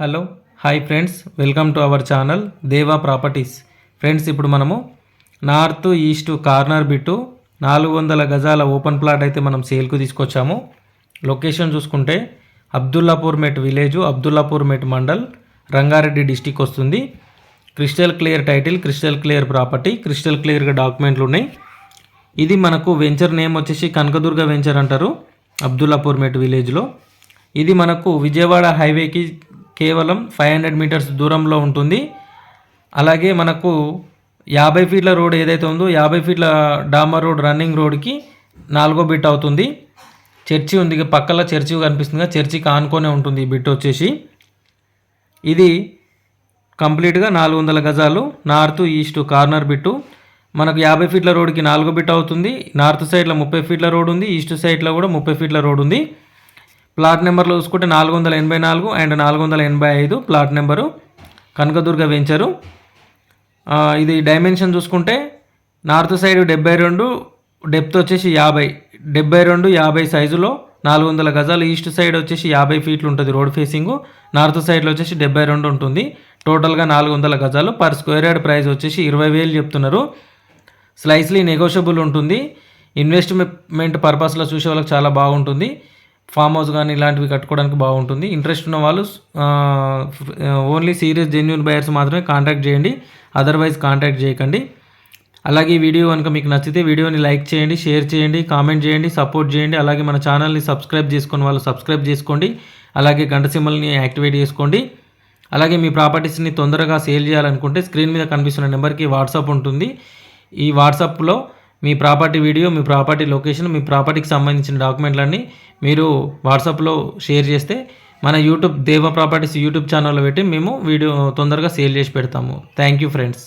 Hello hi friends welcome to our channel Deva properties. Friends ఇప్పుడు మనము north east corner bit నాలుగు వందల గజాల ఓపెన్ ప్లాట్ అయితే మనం సేల్కు తీసుకొచ్చాము. లొకేషన్ చూసుకుంటే అబ్దుల్లాపూర్ మెట్ విలేజ్ అబ్దుల్లాపూర్ మెట్ మండల్ రంగారెడ్డి డిస్టిక్ వస్తుంది. Crystal clear title crystal clear property crystal క్లియర్గా డాక్యుమెంట్లు ఉన్నాయి. ఇది మనకు వెంచర్ నేమ్ వచ్చేసి కనకదుర్గ వెంచర్ అంటారు అబ్దుల్లాపూర్ మెట్ విలేజ్లో. ఇది మనకు విజయవాడ హైవేకి కేవలం ఫైవ్ హండ్రెడ్ మీటర్స్ దూరంలో ఉంటుంది. అలాగే మనకు యాభై ఫీట్ల రోడ్ ఏదైతే ఉందో యాభై ఫీట్ల డామర్ రోడ్ రన్నింగ్ రోడ్కి నాలుగో బిట్ అవుతుంది. చర్చి ఉంది పక్కన పక్కల చర్చి కనిపిస్తుంది చర్చికి ఆనుకొనే ఉంటుంది ఈ బిట్ వచ్చేసి. ఇది కంప్లీట్గా నాలుగు వందల గజాలు నార్త్ ఈస్ట్ కార్నర్ బిట్టు. మనకు యాభై ఫీట్ల రోడ్కి నాలుగో బిట్ అవుతుంది. నార్త్ సైడ్లో ముప్పై ఫీట్ల రోడ్ ఉంది ఈస్ట్ సైడ్లో కూడా ముప్పై ఫీట్ల రోడ్ ఉంది. ప్లాట్ నెంబర్లో చూసుకుంటే నాలుగు వందల ఎనభై నాలుగు అండ్ నాలుగు వందల ఎనభై ఐదు ప్లాట్ నెంబరు కనకదుర్గ వెంచరు. ఇది డైమెన్షన్ చూసుకుంటే నార్త్ సైడ్ డెబ్బై రెండు డెప్త్ వచ్చేసి యాభై. డెబ్బై రెండు యాభై సైజులో నాలుగు వందల గజాలు. ఈస్ట్ సైడ్ వచ్చేసి యాభై ఫీట్లు ఉంటుంది రోడ్ ఫేసింగ్. నార్త్ సైడ్లో వచ్చేసి డెబ్బై రెండు ఉంటుంది. టోటల్గా నాలుగు వందల గజాలు. పర్ స్క్వేర్ యార్డ్ ప్రైస్ వచ్చేసి ఇరవై వేలు చెప్తున్నారు. స్లైస్లీ నెగోషియబుల్ ఉంటుంది. ఇన్వెస్ట్మెంట్ పర్పస్లో చూసే వాళ్ళకి చాలా బాగుంటుంది. ఫామ్ హౌస్ కానీ ఇలాంటివి కట్టుకోవడానికి బాగుంటుంది. ఇంట్రెస్ట్ ఉన్న వాళ్ళు ఓన్లీ సీరియస్ జెన్యున్ బయర్స్ మాత్రమే కాంటాక్ట్ చేయండి. అదర్వైజ్ కాంటాక్ట్ చేయకండి. అలాగే ఈ వీడియో కనుక మీకు నచ్చితే వీడియోని లైక్ చేయండి షేర్ చేయండి కామెంట్ చేయండి సపోర్ట్ చేయండి. అలాగే మన ఛానల్ని సబ్స్క్రైబ్ చేసుకుని వాళ్ళు సబ్స్క్రైబ్ చేసుకోండి. అలాగే గంట సింబల్ని యాక్టివేట్ చేసుకోండి. అలాగే మీ ప్రాపర్టీస్ని తొందరగా సేల్ చేయాలనుకుంటే స్క్రీన్ మీద కనిపిస్తున్న నెంబర్కి వాట్సాప్ ఉంటుంది. ఈ వాట్సాప్లో మీ ప్రాపర్టీ వీడియో మీ ప్రాపర్టీ లొకేషన్ మీ ప్రాపర్టీకి సంబంధించిన డాక్యుమెంట్లన్నీ మీరు వాట్సాప్లో షేర్ చేస్తే మన యూట్యూబ్ దేవ ప్రాపర్టీస్ యూట్యూబ్ ఛానల్లో పెట్టి మేము వీడియో తొందరగా సేల్ చేసి పెడతాము. Thank you friends